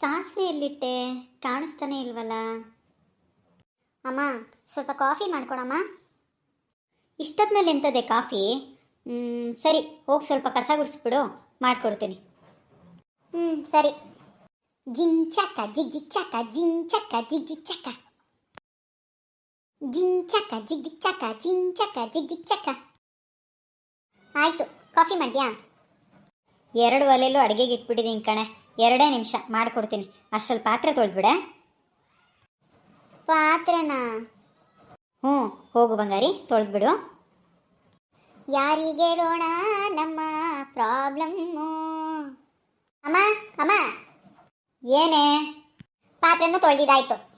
ಸಾಸಿವೆ ಎಲ್ಲಿಟ್ಟೆ ಕಾಣಿಸ್ತಾನೆ ಇಲ್ವಲ್ಲ? ಅಮ್ಮ, ಸ್ವಲ್ಪ ಕಾಫಿ ಮಾಡ್ಕೊಡಮ್ಮ. ಇಷ್ಟೊತ್ತಿನಲ್ಲಿ ಎಂಥದ್ದೇ ಕಾಫಿ? ಹ್ಞೂ ಸರಿ, ಹೋಗಿ ಸ್ವಲ್ಪ ಕಸ ಗುಡಿಸ್ಬಿಡು, ಮಾಡ್ಕೊಡ್ತೀನಿ. ಹ್ಞೂ ಸರಿ. ಜಿಂಚಕ ಜಿಗ್ ಜಿಗ್ ಚಕ್ಕ ಜಿಂಚಕ್ಕ ಜಿಗ್ ಜಿಗ್ ಚಕ್ಕ ಜಿಂಚಕ್ಕ ಜಿಗ್ ಜಿಗ್ ಚಕ್ಕ ಜಿಂಚಕ್ಕ ಜಿಗ್ ಜಿಗ್ ಚಕ್ಕ ಆಯಿತು, ಕಾಫಿ ಮಾಡ್ಯಾ? ಎರಡು ಒಲೆಯಲ್ಲೂ ಅಡುಗೆಗೆ ಇಟ್ಬಿಟ್ಟಿದ್ದೀನಿ ಕಣೆ. ಎರಡೇ ನಿಮಿಷ ಮಾಡಿಕೊಡ್ತೀನಿ. ಅಷ್ಟರಲ್ಲಿ ಪಾತ್ರೆ ತೊಳೆದ್ಬಿಡೆ. ಪಾತ್ರೆನಾ? ಹ್ಞೂ, ಹೋಗು ಬಂಗಾರಿ, ತೊಳೆದ್ಬಿಡು. ಯಾರಿಗೆ ರೋಣ ನಮ್ಮ ಪ್ರಾಬ್ಲಮ್ಮು? ಅಮ್ಮ ಅಮ್ಮ! ಏನೇ? ಪಾತ್ರೆನೂ ತೊಳೆದಿದ್ದಾಯ್ತು.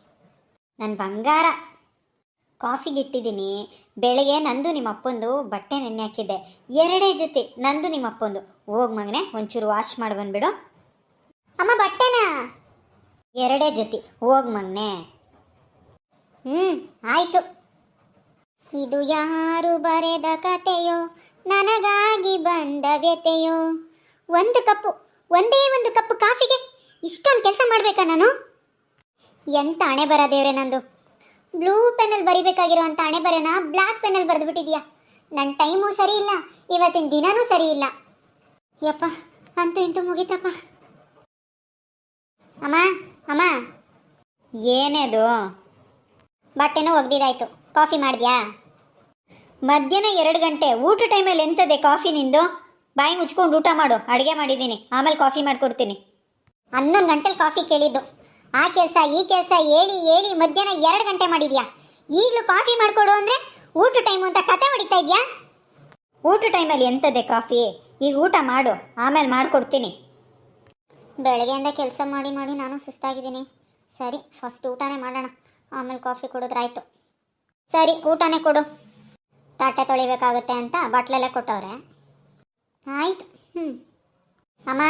ನನ್ನ ಬಂಗಾರ. ಕಾಫಿಗೆ ಇಟ್ಟಿದ್ದೀನಿ. ಬೆಳಗ್ಗೆ ನಂದು ನಿಮ್ಮ ಅಪ್ಪಂದು ಬಟ್ಟೆ ನೆನೆ ಹಾಕಿದ್ದೆ. ಎರಡೇ ಜೊತೆ ನಂದು ನಿಮ್ಮ ಅಪ್ಪಂದು ಹೋಗ್ ಮಗನೆ, ಒಂಚೂರು ವಾಶ್ ಮಾಡಿ ಬಂದ್ಬಿಡು ಅಮ್ಮ, ಬಟ್ಟೆನ? ಎರಡೇ ಜೊತೆ. ಹೋಗ್ ಮಗ್ನೆ. ಹ್ಞೂ ಆಯಿತು. ಇದು ಯಾರು ಬರೆದ ಕತೆಯೋ? ನನಗಾಗಿ ಬಂದ ವ್ಯತೆಯೋ? ಒಂದು ಕಪ್ಪು, ಒಂದೇ ಒಂದು ಕಪ್ಪು ಕಾಫಿಗೆ? ಇಷ್ಟೊಂದು ಕೆಲಸ ಮಾಡಬೇಕಾ ನಾನು? ಎಂತ ಹಣೆ ಬರ ದೇವ್ರೆ ನಂದು? ಬ್ಲೂ ಪೆನ್ನಲ್ಲಿ ಬರಿಬೇಕಾಗಿರೋ ಹಣೆ ಬರೆನ? ಬ್ಲ್ಯಾಕ್ ಪೆನ್ನಲ್ಲಿ ಬರೆದ್ಬಿಟ್ಟಿದ್ಯಾ ನನ್ನ ಟೈಮು ಸರಿ ಇಲ್ಲ, ಇವತ್ತಿನ ದಿನಾನೂ ಸರಿ ಇಲ್ಲ. ಯಪ್ಪ, ಅಂತೂ ಇಂತೂ ಮುಗೀತಪ್ಪ. ಅಮ್ಮ ಅಮ್ಮ. ಏನೇದು? ಬಟ್ಟೆನೂ ಒಗ್ದಿದಾಯ್ತು ಕಾಫಿ ಮಾಡಿದ್ಯಾ? ಮಧ್ಯಾಹ್ನ ಎರಡು ಗಂಟೆ ಊಟ ಟೈಮಲ್ಲಿ ಎಂತದೆ ಕಾಫಿ ನಿಂದು? ಬಾಯಿ ಮುಚ್ಕೊಂಡು ಊಟ ಮಾಡು, ಅಡುಗೆ ಮಾಡಿದ್ದೀನಿ. ಆಮೇಲೆ ಕಾಫಿ ಮಾಡಿಕೊಡ್ತೀನಿ. ಹನ್ನೊಂದು ಗಂಟೆಲಿ ಕಾಫಿ ಕೇಳಿದ್ದು. ಆ ಕೆಲಸ, ಈ ಕೆಲಸ ಹೇಳಿ ಹೇಳಿ ಮಧ್ಯಾಹ್ನ ಎರಡು ಗಂಟೆ ಮಾಡಿದ್ಯಾ? ಈಗಲೂ ಕಾಫಿ ಮಾಡಿಕೊಡು ಅಂದರೆ ಊಟ ಟೈಮು ಅಂತ ಕತೆ ಹೊಡಿತಾ ಇದೆಯಾ? ಊಟ ಟೈಮಲ್ಲಿ ಎಂತದೆ ಕಾಫಿ? ಈಗ ಊಟ ಮಾಡು, ಆಮೇಲೆ ಮಾಡಿಕೊಡ್ತೀನಿ. ಬೆಳಗ್ಗೆಯಿಂದ ಕೆಲಸ ಮಾಡಿ ಮಾಡಿ ನಾನು ಸುಸ್ತಾಗಿದ್ದೀನಿ. ಸರಿ ಫಸ್ಟ್ ಊಟನೇ ಮಾಡೋಣ. ಆಮೇಲೆ ಕಾಫಿ ಕುಡಿದ್ರಾಯ್ತು ಸರಿ, ಊಟನೇ ಕೊಡು. ತಟ್ಟೆ ತೊಳಿಬೇಕಾಗುತ್ತೆ ಅಂತ ಬಟ್ಲೆಲ್ಲ ಕೊಟ್ಟವ್ರೆ. ಆಯ್ತು ಹ್ಞೂ ಅಮ್ಮ.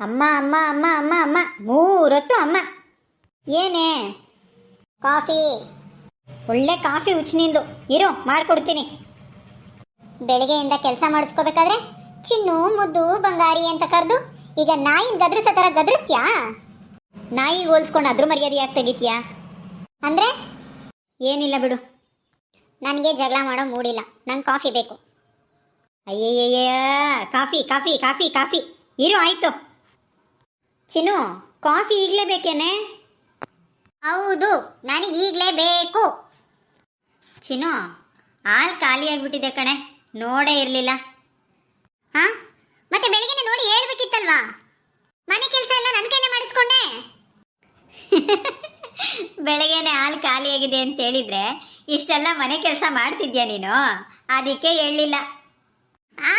ಅಮ್ಮ ಅಮ್ಮ ಅಮ್ಮ ಅಮ್ಮ ಅಮ್ಮ. ಮೂರೊತ್ತು ಅಮ್ಮ. ಏನೇ? ಕಾಫಿ. ಒಳ್ಳೆ ಕಾಫಿ ಉಚ್ಚಿನಿಂದು ಇರು, ಮಾಡಿಕೊಡ್ತೀನಿ. ಬೆಳಗ್ಗೆಯಿಂದ ಕೆಲಸ ಮಾಡಿಸ್ಕೋಬೇಕಾದ್ರೆ ಚಿನ್ನು, ಮುದ್ದು, ಬಂಗಾರಿ ಅಂತ ಕರೆದು ಈಗ ನಾಯಿನ ಗದ್ರಿಸೋ ಥರ ಗದ್ರಿಸ್ತ್ಯಾ? ನಾಯಿಗೆ ಹೋಲ್ಸ್ಕೊಂಡು ಅದ್ರ ಮರ್ಯಾದೆ ಯಾಕೆ ತೆಗಿತೀಯಾ? ಅಂದರೆ? ಏನಿಲ್ಲ ಬಿಡು. ನನಗೆ ಜಗಳ ಮಾಡೋ ಮೂಡಿಲ್ಲ. ನಂಗೆ ಕಾಫಿ ಬೇಕು. ಅಯ್ಯಯ್ಯಯ್ಯ, ಕಾಫಿ ಕಾಫಿ ಕಾಫಿ ಕಾಫಿ. ಇರು, ಆಯ್ತು. ಚಿನ್ನು, ಕಾಫಿ ಈಗಲೇ ಬೇಕೇನೆ? ಹೌದು, ನನಗೆ ಈಗಲೇ ಬೇಕು. ಚಿನ್ನು, ಹಾಲು ಖಾಲಿ ಆಗಿಬಿಟ್ಟಿದೆ ಕಣೆ. ನೋಡೇ ಇರಲಿಲ್ಲ. ಹಾ? ಮತ್ತೆ ಹೇಳ್ಬೇಕಿತ್ತಲ್ವಾ ಮನೆ ಕೆಲಸ ಎಲ್ಲ ನನ್ನ ಕೈಲೇ ಮಾಡಿಸ್ಕೊಂಡೆ. ಬೆಳಗ್ಗೆನೆ ಹಾಲು ಖಾಲಿಯಾಗಿದೆ ಅಂತ ಹೇಳಿದ್ರೆ ಇಷ್ಟೆಲ್ಲ ಮನೆ ಕೆಲಸ ಮಾಡ್ತಿದ್ಯಾ ನೀನು? ಅದಕ್ಕೆ ಹೇಳಲಿಲ್ಲ. ಆ